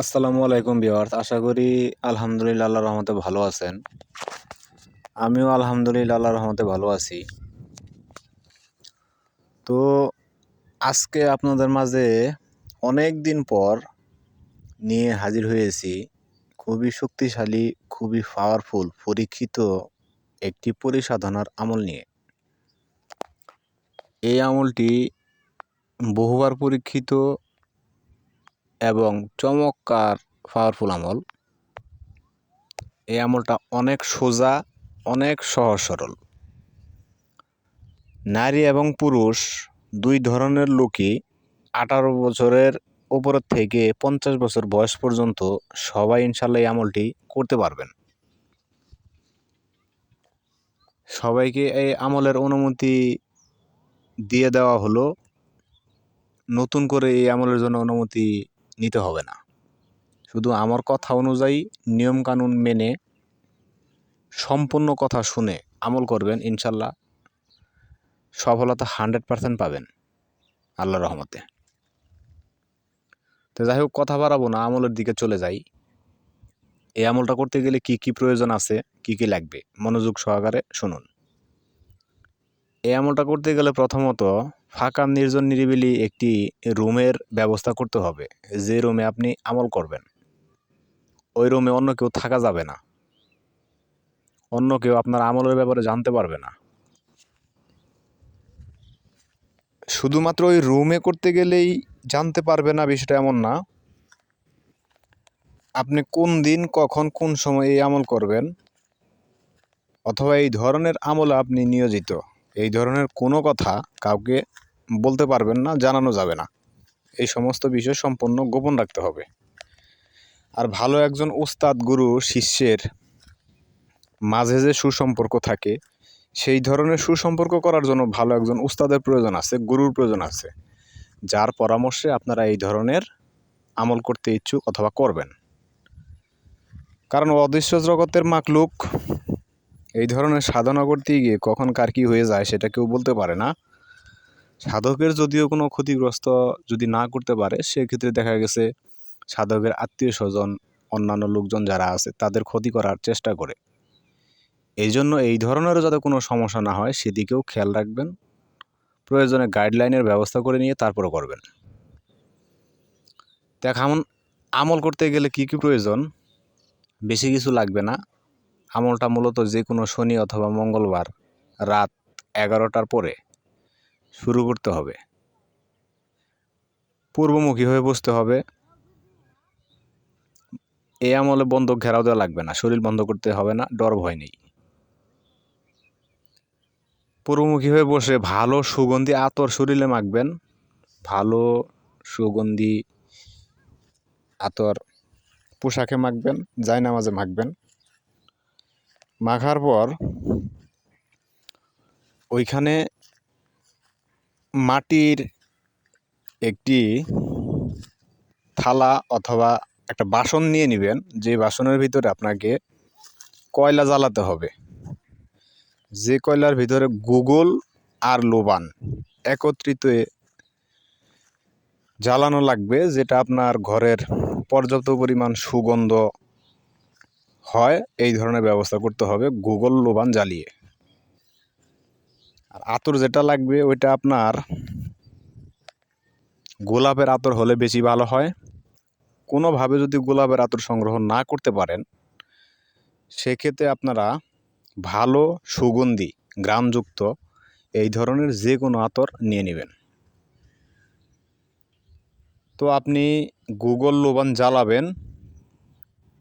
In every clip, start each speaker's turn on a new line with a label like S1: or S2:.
S1: আসসালামু আলাইকুম বিওয়ার্স আশা করি আলহামদুলিল্লাহ আল্লাহ রহমতে ভালো আছেন। আমিও আলহামদুলিল্লাহ আল্লাহর রহমতে ভালো আছি। তো আজকে আপনাদের মাঝে অনেক দিন পর নিয়ে হাজির হয়েছি। খুবই শক্তিশালী, খুবই পাওয়ারফুল পরীক্ষিত একটি পরিসাধনার আমল নিয়ে। এই আমলটি বহুবার পরীক্ষিত এবং চমৎকার পাওয়ারফুল আমল। এই আমলটা অনেক সোজা, অনেক সহজ সরল। নারী এবং পুরুষ দুই ধরনের লোকই আঠারো বছরের ওপরের থেকে পঞ্চাশ বছর বয়স পর্যন্ত সবাই ইনশাল্লাহ এই আমলটি করতে পারবেন। সবাইকে এই আমলের অনুমতি দিয়ে দেওয়া হলো। নতুন করে এই আমলের জন্য অনুমতি নিতে হবে না। শুধু আমার কথা অনুযায়ী নিয়মকানুন মেনে সম্পূর্ণ কথা শুনে আমল করবেন, ইনশাল্লাহ সফলতা হান্ড্রেড পারসেন্ট পাবেন আল্লাহ রহমতে। তো যাই হোক, কথা বাড়াবো না, আমলের দিকে চলে যাই। এই আমলটা করতে গেলে কি কি প্রয়োজন আছে, কি কি লাগবে, মনোযোগ সহকারে শুনুন। এই আমলটা করতে গেলে প্রথমত ফাঁকা, নির্জন, নিরিবিলি একটি রুমের ব্যবস্থা করতে হবে। যে রুমে আপনি আমল করবেন, ওই রুমে অন্য কেউ থাকা যাবে না। অন্য কেউ আপনার আমলের ব্যাপারে জানতে পারবে না। শুধুমাত্র ওই রুমে করতে গেলেই জানতে পারবে না, বিষয়টা এমন না। আপনি কোন দিন, কখন, কোন সময় এই আমল করবেন, অথবা এই ধরনের আমলে আপনি নিয়োজিত। এই ধরনের কোনো কথা কাউকে বলতে পারবেন না, জানানো যাবে না। এই সমস্ত বিষয় সম্পূর্ণ গোপন রাখতে হবে। আর ভালো একজন উস্তাদ গুরু শিষ্যের মাঝে যে সুসম্পর্ক থাকে, সেই ধরনের সুসম্পর্ক করার জন্য ভালো একজন উস্তাদের প্রয়োজন আছে, গুরুর প্রয়োজন আছে। যার পরামর্শে আপনারা এই ধরনের আমল করতে ইচ্ছুক অথবা করবেন। কারণ অদৃশ্য জগতের মাকলুক এই ধরনের সাধনা করতে গিয়ে কখন কার কী হয়ে যায় সেটা কেউ বলতে পারে না। সাধকের যদিও কোনো ক্ষতিগ্রস্ত যদি না করতে পারে, সেক্ষেত্রে দেখা গেছে সাধকের আত্মীয় স্বজন, অন্যান্য লোকজন যারা আছে, তাদের ক্ষতি করার চেষ্টা করে। এই জন্য এই ধরনেরও যাতে কোনো সমস্যা না হয়, সেদিকেও খেয়াল রাখবেন। প্রয়োজনে গাইডলাইনের ব্যবস্থা করে নিয়ে তারপরে করবেন। দেখ, আমল করতে গেলে কি কি প্রয়োজন? বেশি কিছু লাগবে না। আমলটা মূলত যে কোনো শনি অথবা মঙ্গলবার রাত এগারোটার পরে। শুরু করতে হবে। পূর্বমুখী হয়ে বসতে হবে। এই আমলে বন্ধক ঘেরাও দেওয়া লাগবে না, শরীর বন্ধ করতে হবে না, ডর ভয় নেই। পূর্বমুখী হয়ে বসে ভালো সুগন্ধি আতর শরীরে মাখবেন। ভালো সুগন্ধি আতর পোশাকে মাখবেন, জায়নামাজে মাখবেন। মাখার পর ওইখানে মাটির একটি থালা অথবা একটা বাসন নিয়ে নেবেন, যে বাসনের ভিতরে আপনাকে কয়লা জ্বালাতে হবে। যে কয়লার ভিতরে গুগল আর লোবান একত্রিত জ্বালানো লাগবে, যেটা আপনার ঘরের পর্যাপ্ত পরিমাণ সুগন্ধ হয়, এই ধরনের ব্যবস্থা করতে হবে গুগল লোবান জ্বালিয়ে। আর আতর যেটা লাগবে, ওইটা আপনার গোলাপের আতর হলে বেশি ভালো হয়। কোনোভাবে যদি গোলাপের আতর সংগ্রহ না করতে পারেন, সেক্ষেত্রে আপনারা ভালো সুগন্ধি, গ্রামযুক্ত, এই ধরনের যে কোনো আতর নিয়ে নেবেন। তো আপনি গুগল লোবান জ্বালাবেন।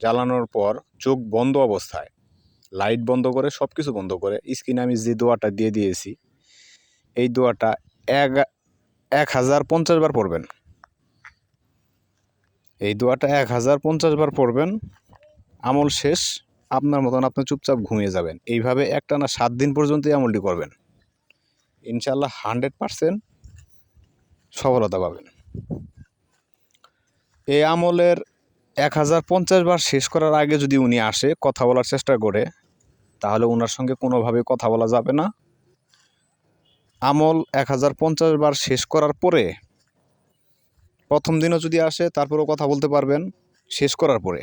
S1: জ্বালানোর পর চোখ বন্ধ অবস্থায়। লাইট বন্ধ করে সব কিছু বন্ধ করে, স্ক্রিনে আমি যে দোয়াটা দিয়ে দিয়েছি, এই দোয়াটা এক এক হাজার পঞ্চাশ বার পড়বেন। এই দোয়াটা এক হাজার পঞ্চাশ বার পড়বেন, আমল শেষ, আপনার মতন আপনি চুপচাপ ঘুমিয়ে যাবেন। এইভাবে একটা না সাত দিন পর্যন্ত আমলটি করবেন। ইনশাল্লাহ হান্ড্রেড পারসেন্ট সফলতা পাবেন। এই আমলের এক হাজার পঞ্চাশ বার শেষ করার আগে যদি উনি আসে, কথা বলার চেষ্টা করে, তাহলে ওনার সঙ্গে কোনোভাবে কথা বলা যাবে না। আমল এক হাজার পঞ্চাশ বার শেষ করার পরে, প্রথম দিনও যদি আসে, তারপরেও কথা বলতে পারবেন, শেষ করার পরে।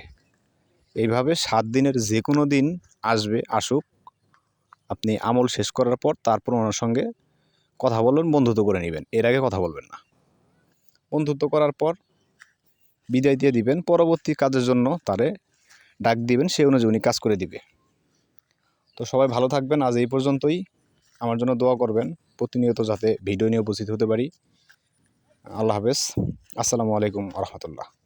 S1: এইভাবে সাত দিনের যে কোনো দিন আসবে, আসুক, আপনি আমল শেষ করার পর তারপর ওনার সঙ্গে কথা বলবেন বন্ধুত্ব করে নেবেন। এর আগে কথা বলবেন না। বন্ধুত্ব করার পর বিদায় দিয়ে দিবেন, পরবর্তী কাজের জন্য তারে ডাক দিবেন সে অনুযায়ী উনি কাজ করে দিবে। তো সবাই ভালো থাকবেন, আজ এই পর্যন্তই। আমার জন্য দোয়া করবেন, প্রতিনিয়ত যাতে ভিডিও নিয়ে উপস্থিত হতে পারি। আল্লাহ হাফেজ। আসসালামু আলাইকুম রহমতুল্লাহ।